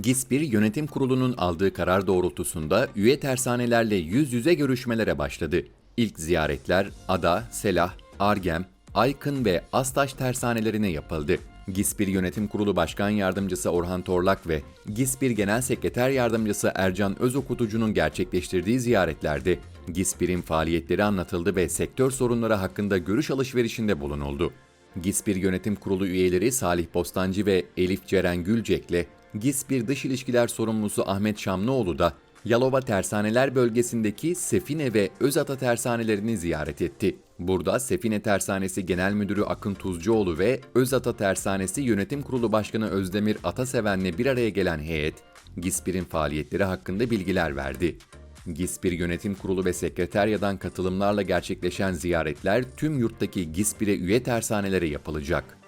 GİSPİR Yönetim Kurulu'nun aldığı karar doğrultusunda üye tersanelerle yüz yüze görüşmelere başladı. İlk ziyaretler Ada, Selah, Argem, Aykın ve Astaş tersanelerine yapıldı. GİSPİR Yönetim Kurulu Başkan Yardımcısı Orhan Torlak ve GİSPİR Genel Sekreter Yardımcısı Ercan Özokutucu'nun gerçekleştirdiği ziyaretlerde GİSPİR'in faaliyetleri anlatıldı ve sektör sorunları hakkında görüş alışverişinde bulunuldu. GİSPİR Yönetim Kurulu üyeleri Salih Bostancı ve Elif Ceren Gülcek'le GİSPİR Dış İlişkiler Sorumlusu Ahmet Şamlıoğlu da Yalova Tersaneler bölgesindeki Sefine ve Özata tersanelerini ziyaret etti. Burada Sefine Tersanesi Genel Müdürü Akın Tuzcuoğlu ve Özata Tersanesi Yönetim Kurulu Başkanı Özdemir Ataseven'le bir araya gelen heyet, GİSPİR'in faaliyetleri hakkında bilgiler verdi. GİSPİR Yönetim Kurulu ve Sekreteryadan katılımlarla gerçekleşen ziyaretler tüm yurttaki GİSPİR'e üye tersanelere yapılacak.